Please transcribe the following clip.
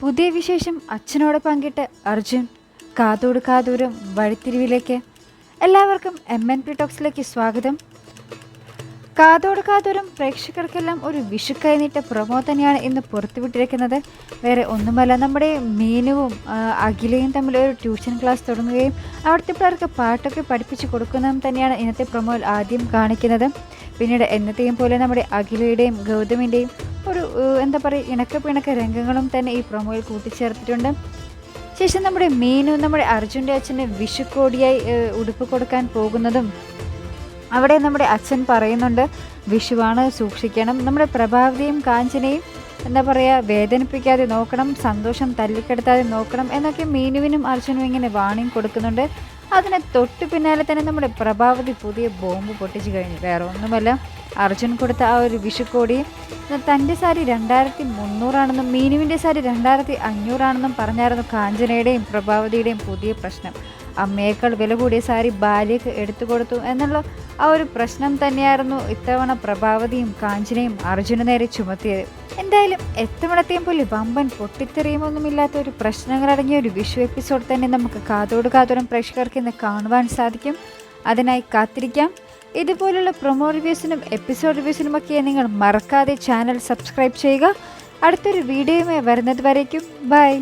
പുതിയ വിശേഷം അച്ഛനോട് പങ്കിട്ട് അർജുൻ കാതോട് കാതൂരം വഴിത്തിരിവിലേക്ക്. എല്ലാവർക്കും എം എൻ പി ടോക്സിലേക്ക് സ്വാഗതം. കാതോട് കാതൂരം പ്രേക്ഷകർക്കെല്ലാം ഒരു വിഷു കൈനീട്ട പ്രൊമോ തന്നെയാണ് ഇന്ന് പുറത്തുവിട്ടിരിക്കുന്നത്. വേറെ ഒന്നുമല്ല നമ്മുടെ മീനുവും അഖിലയും തമ്മിൽ ഒരു ട്യൂഷൻ ക്ലാസ് തുടങ്ങുകയും അവിടുത്തെ പിള്ളേർക്ക് പാട്ടൊക്കെ പഠിപ്പിച്ചു കൊടുക്കുന്നതും തന്നെയാണ് ഇന്നത്തെ പ്രൊമോയിൽ ആദ്യം കാണിക്കുന്നത്. പിന്നീട് എന്നത്തെയും പോലെ നമ്മുടെ അഖിലയുടെയും ഗൗതമിന്റെയും ഒരു എന്താ പറയുക ഇണക്ക പിണക്ക രംഗങ്ങളും തന്നെ ഈ പ്രൊമോയിൽ കൂട്ടിച്ചേർത്തിട്ടുണ്ട്. ശേഷം നമ്മുടെ മീനു നമ്മുടെ അർജുന്റെ അച്ഛന് വിഷുക്കോടിയായി ഉടുപ്പ് കൊടുക്കാൻ പോകുന്നതും അവിടെ നമ്മുടെ അച്ഛൻ പറയുന്നുണ്ട് വിഷുവാണ് സൂക്ഷിക്കണം. നമ്മുടെ പ്രഭാവതിയും കാഞ്ചനയും എന്താ പറയുക വേദനിപ്പിക്കാതെ നോക്കണം സന്തോഷം തല്ലിക്കെടുത്താതെ നോക്കണം എന്നൊക്കെ മീനുവിനും അർജുനും ഇങ്ങനെ വാണിംഗ് കൊടുക്കുന്നുണ്ട്. അതിന് തൊട്ട് പിന്നാലെ തന്നെ നമ്മുടെ പ്രഭാവതി പുതിയ ബോംബ് പൊട്ടിച്ചു കഴിഞ്ഞു. വേറെ ഒന്നുമല്ല അർജുൻ കൊടുത്ത ആ ഒരു വിഷുക്കോടി. തന്റെ സാരി രണ്ടായിരത്തി മുന്നൂറാണെന്നും മീനുവിന്റെ സാരി രണ്ടായിരത്തി അഞ്ഞൂറാണെന്നും പറഞ്ഞായിരുന്നു കാഞ്ചനയുടെയും പ്രഭാവതിയുടെയും പുതിയ പ്രശ്നം. അമ്മയേക്കാൾ വില കൂടിയ സാരി ബാല്യക്ക് എടുത്തു കൊടുത്തു എന്നുള്ള ആ ഒരു പ്രശ്നം തന്നെയായിരുന്നു ഇത്തവണ പ്രഭാവതിയും കാഞ്ചനയും അർജുന നേരെ ചുമത്തിയത്. എന്തായാലും എത്തവണത്തെയും പോലെ വമ്പൻ പൊട്ടിത്തെറിയുമൊന്നുമില്ലാത്ത ഒരു പ്രശ്നങ്ങളടങ്ങിയ ഒരു വിഷു എപ്പിസോഡ് തന്നെ നമുക്ക് കാതോട് കാതോരം പ്രേക്ഷകർക്ക് ഇന്ന് കാണുവാൻ സാധിക്കും. അതിനായി കാത്തിരിക്കാം. ഇതുപോലുള്ള പ്രൊമോ റിവ്യൂസിനും എപ്പിസോഡ് റിവ്യൂസിനുമൊക്കെ നിങ്ങൾ മറക്കാതെ ചാനൽ സബ്സ്ക്രൈബ് ചെയ്യുക. അടുത്തൊരു വീഡിയോയുമായി വരുന്നത് വരയ്ക്കും ബൈ